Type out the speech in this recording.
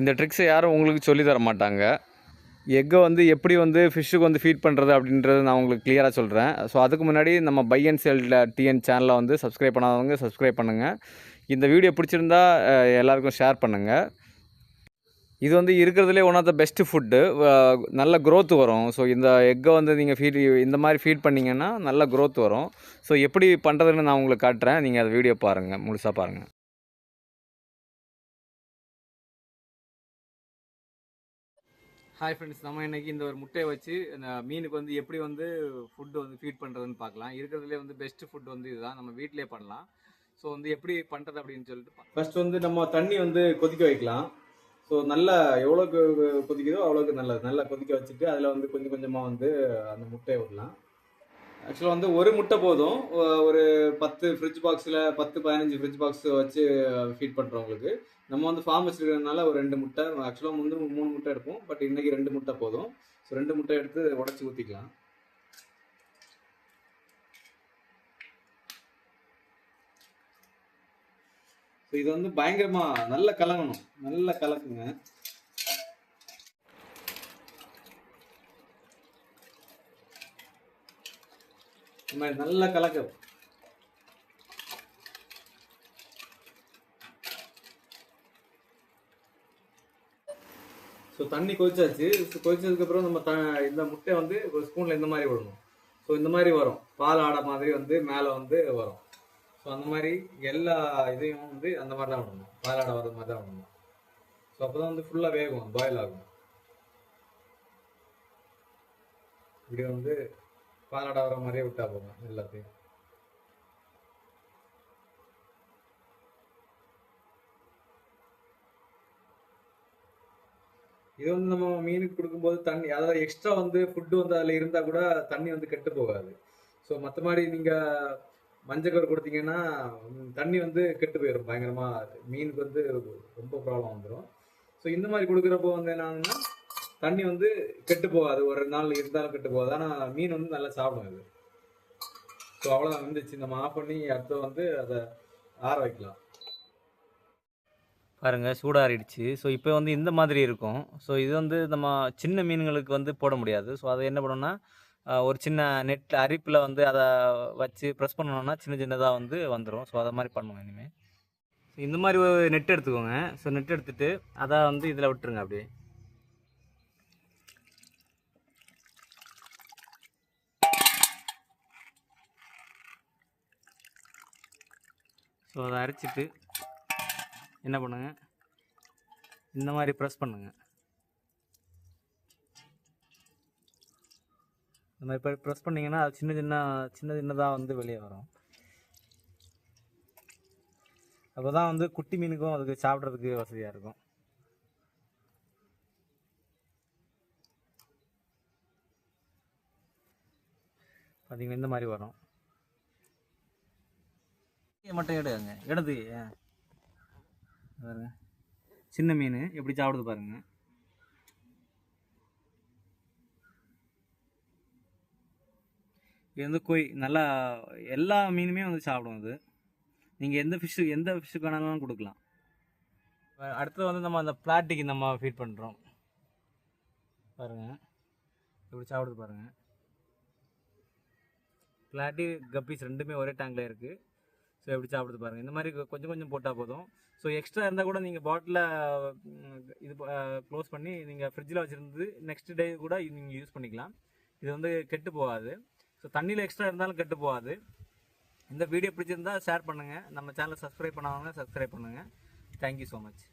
இந்த ட்ரிக்ஸை யாரும் உங்களுக்கு சொல்லி தர மாட்டாங்க. எக்கை வந்து எப்படி வந்து ஃபிஷ்ஷுக்கு வந்து ஃபீட் பண்ணுறது அப்படின்றது நான் உங்களுக்கு கிளியராக சொல்கிறேன் ஸோ அதுக்கு முன்னாடி நம்ம பை அண்ட் செல் டிஎன் சேனலை வந்து சப்ஸ்கிரைப் பண்ணாதவங்க சப்ஸ்கிரைப் பண்ணுங்கள் இந்த வீடியோ பிடிச்சிருந்தா எல்லாருக்கும் ஷேர் பண்ணுங்கள் இது வந்து இருக்கிறதுலே one of the best food நல்ல க்ரோத் வரும். ஸோ இந்த எக்கை வந்து நீங்கள் ஃபீட் இந்த மாதிரி ஃபீட் பண்ணிங்கன்னா நல்ல க்ரோத் வரும். ஸோ எப்படி பண்ணுறதுன்னு நான் உங்களுக்கு காட்டுறேன். நீங்கள் அதை வீடியோ பாருங்கள் முழுசாக பாருங்கள் ஹாய் ஃப்ரெண்ட்ஸ் நம்ம இன்னைக்கு இந்த ஒரு முட்டையை வச்சு இந்த மீனுக்கு வந்து எப்படி வந்து ஃபுட்டு வந்து ஃபீட் பண்ணுறதுன்னு பார்க்கலாம். இருக்கிறதுலே வந்து பெஸ்ட் ஃபுட் வந்து இதுதான். நம்ம வீட்டிலே பண்ணலாம். ஸோ வந்து எப்படி பண்ணுறது அப்படின்னு சொல்லிட்டு ஃபர்ஸ்ட் வந்து நம்ம தண்ணி வந்து கொதிக்க வைக்கலாம். ஸோ நல்லா எவ்வளோக்கு கொதிக்குதோ அவ்வளோக்கு நல்லது. நல்லா கொதிக்க வச்சுட்டு அதில் வந்து கொஞ்சம் கொஞ்சமாக வந்து அந்த முட்டையை விடலாம். ஆக்சுவலாக வந்து ஒரு முட்டை போதும். ஒரு பத்து ஃப்ரிட்ஜ் பாக்ஸில் பத்து பதினஞ்சு ஃப்ரிட்ஜ் பாக்ஸ் வச்சு ஃபீட் பண்ணுறவங்களுக்கு நம்ம வந்து ஃபார்ம் வச்சுருக்கிறதுனால ஒரு ரெண்டு முட்டை ஆக்சுவலாக வந்து மூணு முட்டை எடுப்போம். பட் இன்றைக்கி ரெண்டு முட்டை போதும். ஸோ ரெண்டு முட்டை எடுத்து உடச்சி ஊற்றிக்கலாம் ஸோ இது வந்து பயங்கரமாக நல்ல கலங்கணும். நல்ல கலக்குங்க. இந்த மாதிரி நல்லா கலக்கு. ஸோ தண்ணி கொதிச்சாச்சு. ஸோ கொதிச்சதுக்கப்புறம் நம்ம த இந்த முட்டை வந்து ஒரு ஸ்பூனில் இந்த மாதிரி விடணும். ஸோ இந்த மாதிரி வரும். பால் ஆடை மாதிரி வந்து மேலே வந்து வரும். ஸோ அந்த மாதிரி எல்லா இதையும் வந்து அந்த மாதிரி தான் விடணும். பால் ஆடை வர மாதிரி தான் விடணும். ஸோ அப்போ தான் வந்து ஃபுல்லாக வேகும். பாயில் ஆகும். இப்படி வந்து பாலாடை வர மாதிரியே விட்டா போதும் எல்லாத்தையும். இது வந்து நம்ம மீனுக்கு கொடுக்கும்போது தண்ணி அதாவது எக்ஸ்ட்ரா வந்து ஃபுட்டு வந்து அதில் இருந்தால் கூட தண்ணி வந்து கெட்டு போகாது. ஸோ மற்ற மாதிரி நீங்கள் மஞ்சக்கரு கொடுத்தீங்கன்னா தண்ணி வந்து கெட்டு போயிடும் பயங்கரமாக மீனுக்கு வந்து ரொம்ப ப்ராப்ளம் வந்துடும் ஸோ இந்த மாதிரி கொடுக்குறப்போ வந்து என்னன்னா தண்ணி வந்து கெட்டு போகாது. ஒரு ரெண்டு நாள் இருந்தாலும் கெட்டு போகாது. ஆனால் மீன் வந்து நல்லா சாப்பிடும் இது ஸோ அவ்வளோதான் வந்துச்சு நம்ம ஆஃப் பண்ணி அடுத்து வந்து அதை ஆற வைக்கலாம். பாருங்கள் சூடாறிடுச்சு. ஸோ இப்போ வந்து இந்த மாதிரி இருக்கும். ஸோ இது வந்து நம்ம சின்ன மீன்களுக்கு வந்து போட முடியாது. ஸோ அதை என்ன பண்ணோம்னா ஒரு சின்ன நெட் அரிப்பில் வந்து அதை வச்சு ப்ரெஸ் பண்ணோம்னா சின்ன சின்னதாக வந்து வந்துடும் ஸோ அதை மாதிரி பண்ணுவோம் இனிமேல் ஸோ இந்த மாதிரி ஒரு நெட் எடுத்துக்கோங்க. ஸோ நெட் எடுத்துகிட்டு அதை வந்து இதில் விட்டுருங்க அப்படியே. ஸோ அதை அரைச்சிட்டு என்ன பண்ணுங்க? இந்த மாதிரி ப்ரெஸ் பண்ணுங்கள் இந்த மாதிரி ப்ரெஸ் பண்ணிங்கன்னா அது சின்ன சின்ன சின்ன சின்னதாக வந்து வெளியே வரும். அப்போ தான் வந்து குட்டி மீனுக்கும் அதுக்கு சாப்பிட்றதுக்கு வசதியாக இருக்கும். பார்த்தீங்கன்னா இந்த மாதிரி வரும். மட்டும் எடுங்க. எடுது பாருங்க. சின்ன மீன் எப்படி சாப்பிடுது பாருங்க. இது வந்து கொய் நல்லா எல்லா மீனுமே வந்து சாப்பிடும் இது நீங்கள் எந்த ஃபிஷ்ஷு எந்த ஃபிஷ்ஷுக்கு வேணாலும் கொடுக்கலாம். அடுத்தது வந்து நம்ம அந்த பிளாட்டிக்கு நம்ம ஃபீட் பண்ணுறோம் பாருங்கள் எப்படி சாப்பிடுது பாருங்கள் பிளாட்டி கப்பீஸ் ரெண்டுமே ஒரே டேங்கில் இருக்குது ஸோ எப்படி சாப்பிடுது பாருங்கள் இந்த மாதிரி கொஞ்சம் கொஞ்சம் போட்டால் போதும். ஸோ எக்ஸ்ட்ரா இருந்தால் கூட நீங்கள் பாட்டிலில் இது க்ளோஸ் பண்ணி நீங்கள் ஃப்ரிட்ஜில் வச்சுருந்து நெக்ஸ்ட் டே கூட நீங்கள் யூஸ் பண்ணிக்கலாம். இது வந்து கெட்டு போகாது. ஸோ தண்ணியில் எக்ஸ்ட்ரா இருந்தாலும் கெட்டு போகாது. இந்த வீடியோ பிடிச்சிருந்தா ஷேர் பண்ணுங்கள் நம்ம சேனலை சப்ஸ்கிரைப் பண்ணாதவங்க சப்ஸ்கிரைப் பண்ணுங்கள் தேங்க்யூ ஸோ மச்